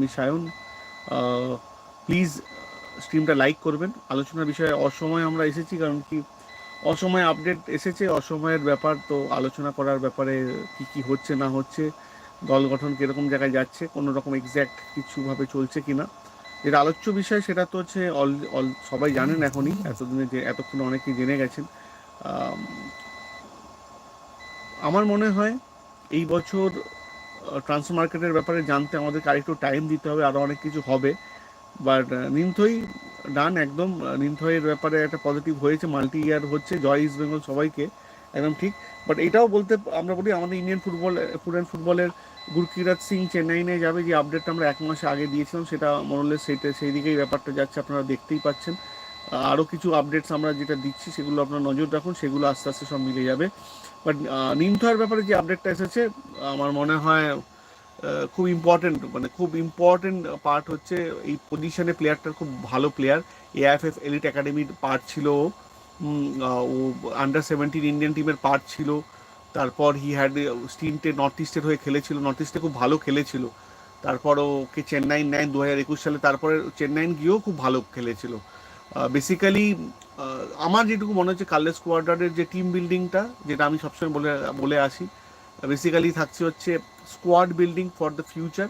আমি সায়ন প্লিজ স্ট্রিমটা লাইক করবেন। আলোচনার বিষয়ে অসময়ে আমরা এসেছি, কারণ কি অসময়ে আপডেট এসেছে, অসময়ের ব্যাপার তো আলোচনা করার ব্যাপারে কি কি হচ্ছে না হচ্ছে, দল গঠন কীরকম জায়গায় যাচ্ছে, কোনো রকম এক্স্যাক্ট কিছুভাবে চলছে কি না যেটা আলোচ্য বিষয়, সেটা তো হচ্ছে অল অল সবাই জানেন এখনই, এতদিনে যে, এতক্ষণ অনেকেই জেনে গেছেন। আমার মনে হয় এই বছর ট্রান্সফার মার্কেটের ব্যাপারে জানতে আমাদেরকে আরেকটু টাইম দিতে হবে আরও অনেক কিছু হবে। বাট নিমথই ডান একদম নিমথইয়ের ব্যাপারে একটা পজিটিভ হয়েছে মাল্টি ইয়ার হচ্ছে, জয় ইস্ট বেঙ্গল সবাইকে, একদম ঠিক। বাট এটাও বলতে, আমরা বলি আমাদের ইন্ডিয়ান ফুটবল ফুটবল ফুটবলের গুরকিরাজ সিং চেন্নাইনে যাবে, যে আপডেটটা আমরা এক মাসে আগে দিয়েছিলাম, সেটা মরলে সেইটা সেই দিকেই ব্যাপারটা যাচ্ছে, আপনারা দেখতেই পাচ্ছেন। আরও কিছু আপডেটস আমরা যেটা দিচ্ছি, সেগুলো আপনার নজর রাখুন, সেগুলো আস্তে আস্তে সব মিলে যাবে। বাট নিমথয়ের ব্যাপারে যে আপডেটটা এসেছে, আমার মনে হয় খুব ইম্পর্টেন্ট মানে খুব ইম্পর্টেন্ট পার্ট হচ্ছে এই পজিশনে প্লেয়ারটার খুব ভালো প্লেয়ার এআইএফএফ এলিট একাডেমির পার্ট ছিল ও। আন্ডার সেভেন্টিন ইন্ডিয়ান টিমের পার্ট ছিল। তারপর হি হ্যাড স্টিনটে নর্থ ইস্টের হয়ে খেলেছিল। নর্থ ইস্টে খুব ভালো খেলেছিল। তারপর ওকে চেন্নাই নেয় দু হাজার একুশ সালে, তারপরে চেন্নাই গিয়েও খুব ভালো খেলেছিল। বেসিক্যালি আমার যেটুকু মনে হচ্ছে কার্লেস কোয়ার্টারের যে টিম বিল্ডিংটা যেটা আমি সবসময় বলে বলে আসি বেসিক্যালি থাকছে হচ্ছে squad building for the future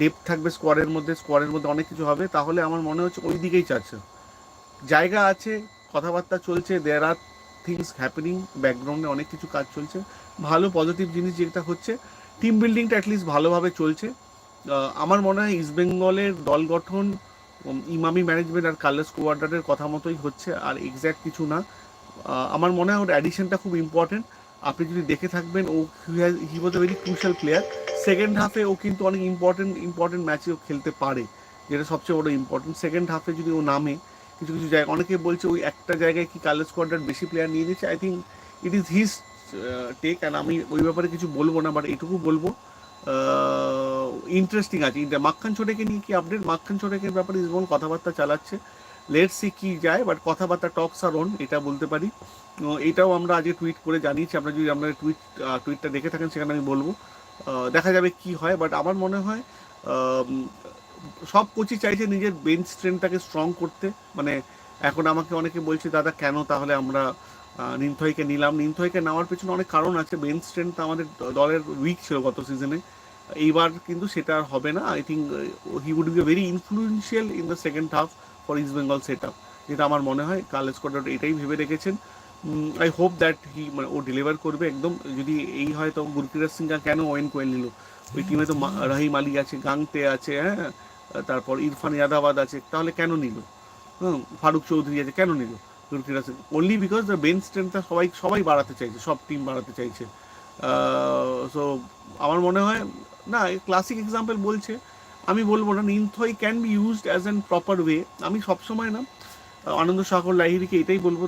depth থাকবে স্কোয়াডের মধ্যে স্কোয়াডের মধ্যে অনেক কিছু হবে। তাহলে আমার মনে হচ্ছে ওই দিকেই চাচ্ছে। জায়গা আছে, কথাবার্তা চলছে দেয়ার আর থিংস হ্যাপেনিং ব্যাকগ্রাউন্ডে অনেক কিছু কাজ চলছে। ভালো পজিটিভ জিনিস যেটা হচ্ছে টিম বিল্ডিংটা অ্যাটলিস্ট ভালোভাবে চলছে। আমার মনে হয় ইস্ট বেঙ্গলের দল গঠন ইমামি ম্যানেজমেন্ট আর কার্লেস কোয়ার্টারের কথা মতোই হচ্ছে আর এক্স্যাক্ট কিছু না। আমার মনে হয় ওর অ্যাডিশনটা খুব ইম্পর্টেন্ট আপনি যদি দেখে থাকবেন ও he was a very crucial player second হাফে ও কিন্তু অনেক ইম্পর্টেন্ট ইম্পর্টেন্ট ম্যাচে ও খেলতে পারে যেটা সবচেয়ে বড় ইম্পর্টেন্ট সেকেন্ড হাফে যদি ও নামে কিছু কিছু জায়গায় অনেকে বলছে ওই একটা জায়গায় কি কার্লেস কোয়ার্টার বেশি প্লেয়ার নিয়ে নিচ্ছে I think it is his take and আমি ওই ব্যাপারে কিছু বলব না বাট এটুকু বলব। ইন্টারেস্টিং আছে। মাক্খান ছোটেকে নিয়ে কি আপডেট মাক্খান ছোটেকের ব্যাপারে যেমন কথাবার্তা চালাচ্ছে। লেট সি কি যায় বাট কথাবার্তা টকস আর অন এটা বলতে পারি। এটাও আমরা আজকে টুইট করে জানিয়েছি। আপনারা যদি আপনার টুইট টুইটটা দেখে থাকেন সেখানে আমি বলব। দেখা যাবে কি হয় বাট আমার মনে হয় সব কোচই চাইছে নিজের বেঞ্চ স্ট্রেংথটাকে স্ট্রং করতে। মানে এখন আমাকে অনেকে বলছে দাদা কেন তাহলে আমরা আহ, নিমথইকে নিলাম? নিমথইকে নেওয়ার পেছনে অনেক কারণ আছে। বেঞ্চ স্ট্রেংথ আমাদের দলের উইক ছিল গত সিজনে এইবার কিন্তু সেটা আর হবে না। I think he would be very influential in the second half for East Bengal set up যেটা আমার মনে হয় কাল কোয়ার্টার এটাই ভেবে রেখেছেন। আই হোপ দ্যাট হি মানে ও ডেলিভার করবে একদম। যদি এই হয় তো গুরকিরাজ সিংহা কেন ওয়েন কোয়েল নিল? ওই টিমে তো রাহিম আলী আছে গাংতে আছে হ্যাঁ? তারপর ইরফান ইয়াদাবাদ আছে, তাহলে কেন নিল? হুম, ফারুক চৌধুরী আছে, কেন নিল? Gurkiraj Singh only because the bench স্ট্রেংথটা সবাই সবাই বাড়াতে চাইছে, সব টিম বাড়াতে চাইছে। সো আমার মনে হয় না ক্লাসিক এক্সাম্পল বলছে, আমি বলব না, Ninthoi can be used as an proper way আমি সবসময় না আনন্দ সাগর লাহিরিকে এটাই বলব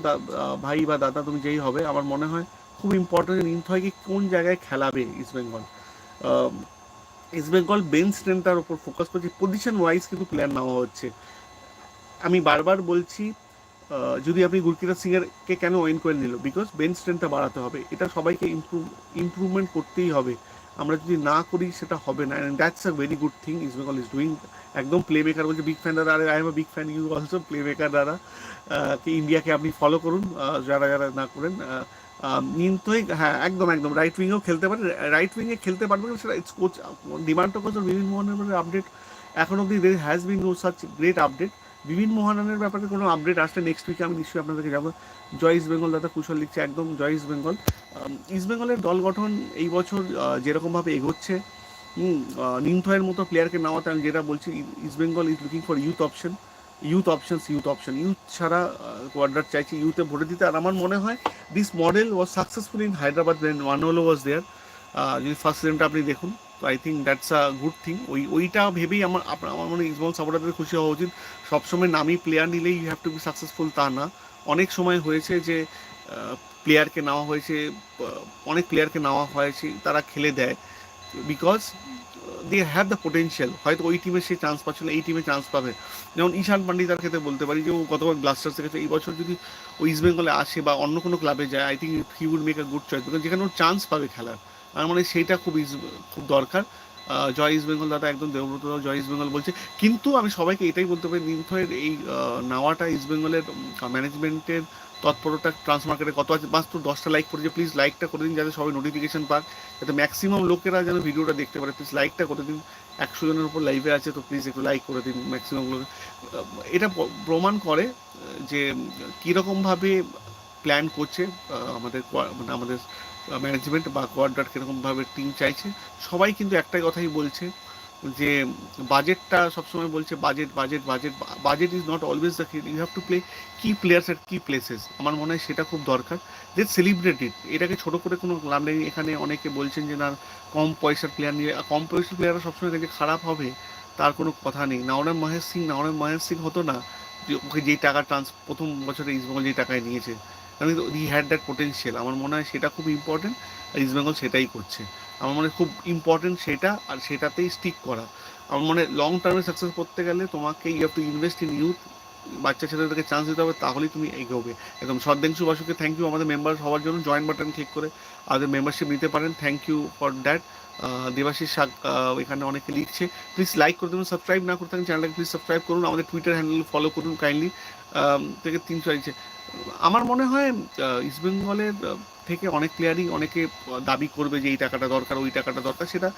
ভাই বা দাদা, তুমি যেই হবে, আমার মনে হয় খুব ইম্পর্টেন্ট নিনথয়কে কোন জায়গায় খেলাবে ইস্ট বেঙ্গল ইস্ট বেঙ্গল বেঞ্চ স্ট্রেংথটার উপর ফোকাস করছে পজিশন ওয়াইজ কিন্তু প্লেয়ার নেওয়া হচ্ছে। আমি বারবার বলছি যদি আপনি গুরকিরাজ সিংয়েরকে কেন ওয়েন করে নিল বিকজ বেঞ্চ স্ট্রেংথটা বাড়াতে হবে। এটা সবাইকে ইমপ্রুভ ইমপ্রুভমেন্ট করতেই হবে। আমরা যদি না করি, সেটা হবে না। And that's a very good thing East Bengal is doing একদম প্লে মেকার বলছে বিগ ফ্যান দাদা, আরে I am big fan you also playmaker দাদা। ইন্ডিয়াকে আপনি ফলো করুন যারা যারা না করেন নিন্তই হ্যাঁ একদম একদম রাইট উইংয়েও খেলতে পারে রাইট উইংয়ে খেলতে পারবে সেটা কোচ ডিমান্ড তো কোচ বিভিন্ন মোহনের আপডেট এখন অব্দি there has been no such great update বিভিন্ন মোহনানের ব্যাপারে কোনো আপডেট আসলে নেক্সট উইকে আমি নিশ্চয়ই আপনাদেরকে যাব জয় ইস্ট বেঙ্গল দাদা, কুশল লিখছে একদম জয় ইস্ট বেঙ্গল ইস্ট বেঙ্গলের দল গঠন এই বছর যেরকমভাবে এগোচ্ছে নিমথয়ের মতো প্লেয়ারকে নেওয়াতে আমি যেটা বলছি East Bengal is looking for youth option youth options youth option youth ছাড়া কোয়ার্ডার চাইছি ইউথে ভোটে দিতে। আর আমার মনে হয় this model was successful in Hyderabad one was there যদি ফার্স্ট সিজনটা আপনি দেখুন তো I think that's a good thing ওই, ওইটা ভেবেই আমার আপনার আমার মনে ইসবল সাপোর্টারদের খুশি হওয়া উচিত। সবসময় নামি প্লেয়ার নিলেই you have to be successful তা না। অনেক সময় হয়েছে যে প্লেয়ারকে নেওয়া হয়েছে অনেক প্লেয়ারকে নেওয়া হয়েছে, তারা খেলে দেয়। Because they have the potential হয়তো ওই টিমে সে চান্স পাচ্ছিল এই টিমে চান্স পাবে। যেমন ঈশান পান্ডিতার ক্ষেত্রে বলতে পারি যে, ও গতবার ব্লাস্টার্স থেকে এই বছর যদি ও ইস্ট বেঙ্গলে আসে বা অন্য কোনো ক্লাবে যায় I think he would make a good choice because যেখানে ওর চান্স পাবে খেলার। আমার মনে হয় সেইটা খুব খুব দরকার। জয় ইস্ট বেঙ্গল দাদা একদম দেবব্রত জয় ইস্ট বেঙ্গল বলছে। কিন্তু আমি সবাইকে এটাই বলতে পারি, নিমথয়ের এই নেওয়াটা ইস্ট বেঙ্গলের ম্যানেজমেন্টের তৎপরতা ট্রান্সমার্কেটে কত আছে? মাত্র দশটা লাইক করেছে। প্লিজ লাইকটা করে দিন যাতে সবাই নোটিফিকেশন পাক যাতে ম্যাক্সিমাম লোকেরা যেন ভিডিওটা দেখতে পারে। প্লিজ লাইকটা করে দিন। একশো জনের উপর লাইভে আছে তো প্লিজ একটু লাইক করে দিন ম্যাক্সিমাম লোক। এটা প্রমাণ করে যে, কীরকমভাবে প্ল্যান করছে আমাদের মানে আমাদের ম্যানেজমেন্ট বা কোয়ার্ডার কীরকমভাবে টিম চাইছে, সবাই কিন্তু একটাই কথাই বলছে যে বাজেটটা সবসময় বলছে budget budget budget budget is not always the you have to play key players at key places আমার মনে হয় সেটা খুব দরকার। লেট সেলিব্রেট ইট এটাকে ছোট করে কোনো লাভ নেই। এখানে অনেকে বলছেন যে, না, কম পয়সার প্লেয়ার নিয়ে কম পয়সার প্লেয়াররা সবসময় যে খারাপ হবে, তার কোনো কথা নেই। নাওরাম মহেশ সিং, নাওরাম মহেশ সিং হতো না যে, ওকে যেই টাকা ট্রান্স প্রথম বছরে ইস্টবেঙ্গল যেই টাকায় নিয়েছে। কারণ হি হ্যাড দ্যাট পোটেন্সিয়াল আমার মনে হয় সেটা খুব ইম্পর্টেন্ট আর ইস্টবেঙ্গল সেটাই করছে। আমার মনে খুব ইম্পর্টেন্ট সেটা, আর সেটাতেই স্টিক করা। আমার মনে লং টার্মে সাকসেস করতে গেলে তোমাকে you have to invest in youth বাচ্চা ছেলেদেরকে চান্স দিতে হবে, তাহলেই তুমি এগোবে। একদম সদ্দেংশু বাসুকে থ্যাংক ইউ আমাদের মেম্বার হওয়ার জন্য জয়েন বাটন ক্লিক করে আমাদের মেম্বারশিপ নিতে পারেন। Thank you for that Debashis শাক এখানে অনেকে লিখছে প্লিজ লাইক করে দেবেন সাবস্ক্রাইব না করতে থাকেন চ্যানেলটাকে প্লিজ সাবস্ক্রাইব করুন। আমাদের টুইটার হ্যান্ডেল ফলো করুন কাইন্ডলি থেকে তিনশো আছে আমার মনে হয় ইস্টবেঙ্গলের থেকে অনেক প্লেয়ারই অনেকে দাবি করবে যে এই টাকাটা দরকার, ওই টাকাটা দরকার। সেটা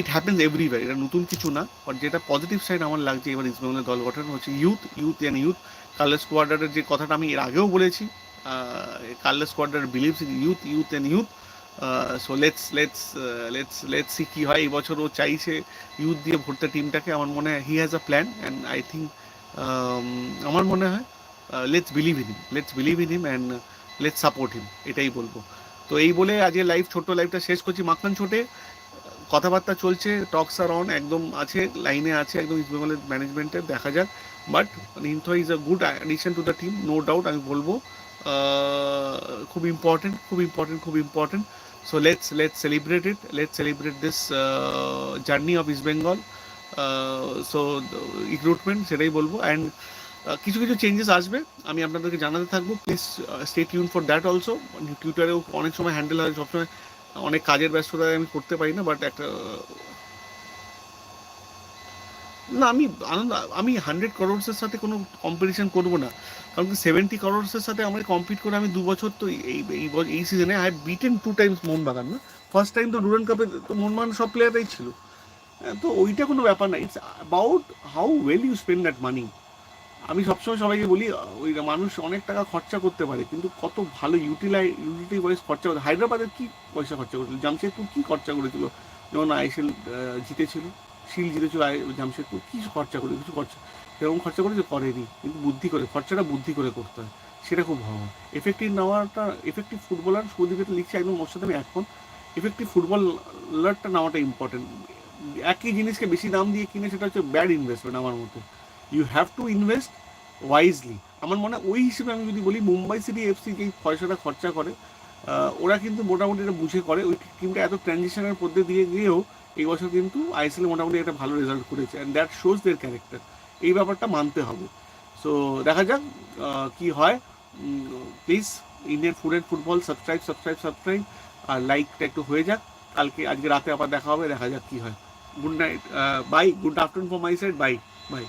ইট হ্যাপেন্স এভরিওয়ার এটা নতুন কিছু না বাট যেটা পজিটিভ সাইড আমার লাগছে এবার ইস্টবেঙ্গলের দল গঠন হচ্ছে youth youth and youth Carles স্কোয়াডারের যে কথাটা আমি এর আগেও বলেছি Carles Cuadrat believes in youth youth and youth so let's let's let's let's see কী হয় এই বছর ও চাইছে ইউথ দিয়ে ভর্তি টিমটাকে আমার মনে হয় he has a plan and I think আমার মনে হয় let's believe in him let's believe in him and let's support him এটাই বলব। তো এই বলে আজকে লাইভ ছোট্ট লাইভটা শেষ করছি। মাখন ছোটে কথাবার্তা চলছে টক্স আর অন একদম আছে লাইনে আছে একদম ইস্ট বেঙ্গলের ম্যানেজমেন্টের দেখা যাক। But নিমথ is a good addition to the team no doubt আমি বলব। খুব ইম্পর্টেন্ট খুব ইম্পর্টেন্ট খুব important so let's let's celebrate it let's celebrate this journey of East Bengal so recruitment সেটাই বলব। অ্যান্ড কিছু কিছু চেঞ্জেস আসবে, আমি আপনাদেরকে জানাতে থাকব। Please stay tune for that also টুইটারেও অনেক সময় হ্যান্ডেল হয়, সবসময় অনেক কাজের ব্যস্ততায় আমি করতে পারি না বাট একটা না আমি আনন্দ আমি হান্ড্রেড করোড়সের সাথে কোনো কম্পিটিশন করব না। কারণ কি সেভেন্টি করোড়সের সাথে আমাকে কম্পিট করে আমি দু বছর তো এই এই সিজনে I beaten two times Mohun Bagan না? ফার্স্ট টাইম তো ডুরান কাপে তো মোহনবাগান সব প্লেয়াররাই ছিল। হ্যাঁ, তো ওইটা কোনো ব্যাপার না। It's about how well you spend that money আমি সবসময় সবাইকে বলি, ওই মানুষ অনেক টাকা খরচা করতে পারে, কিন্তু কত ভালো ইউটিলাই ইউটিলিটি ওয়াইজ খরচা করতে হায়দ্রাবাদের কী পয়সা খরচা করেছিল? জামশেদপুর কী খরচা করেছিল? যেমন আইএসএল জিতেছিল, শিল জিতেছিল জামশেদপুর, কী খরচা করে কিছু খরচা সেরকম খরচা করেছে করেনি, কিন্তু বুদ্ধি করে খরচাটা বুদ্ধি করে করতে হয়। সেটা খুব ভালো। এফেক্টিভ নেওয়াটা এফেক্টিভ ফুটবলার সুদীপেতে লিখছে একদম ওর সাথে আমি এখন এফেক্টিভ ফুটবলারটা নেওয়াটা ইম্পর্টেন্ট একই জিনিসকে বেশি দাম দিয়ে কিনে সেটা হচ্ছে ব্যাড ইনভেস্টমেন্ট আমার মতে। You have to invest wisely আমার মনে হয় ওই হিসেবে আমি যদি বলি, মুম্বাই সিটি এফসি যেই পয়সাটা খরচা করে ওরা কিন্তু মোটামুটি এটা বুঝে করে। ওই টিমটা এত ট্রানজিশনের মধ্যে দিয়ে গিয়েও এই বছর কিন্তু আইএসএল মোটামুটি একটা ভালো রেজাল্ট করেছে। And that shows their character এই ব্যাপারটা মানতে হবে। সো দেখা যাক কি হয়। Please Indian food and football subscribe subscribe subscribe আর লাইকটা একটু হয়ে যাক। কালকে, আজকে রাতে আবার দেখা হবে, দেখা যাক কি হয়। Good night bye good afternoon for my side bye bye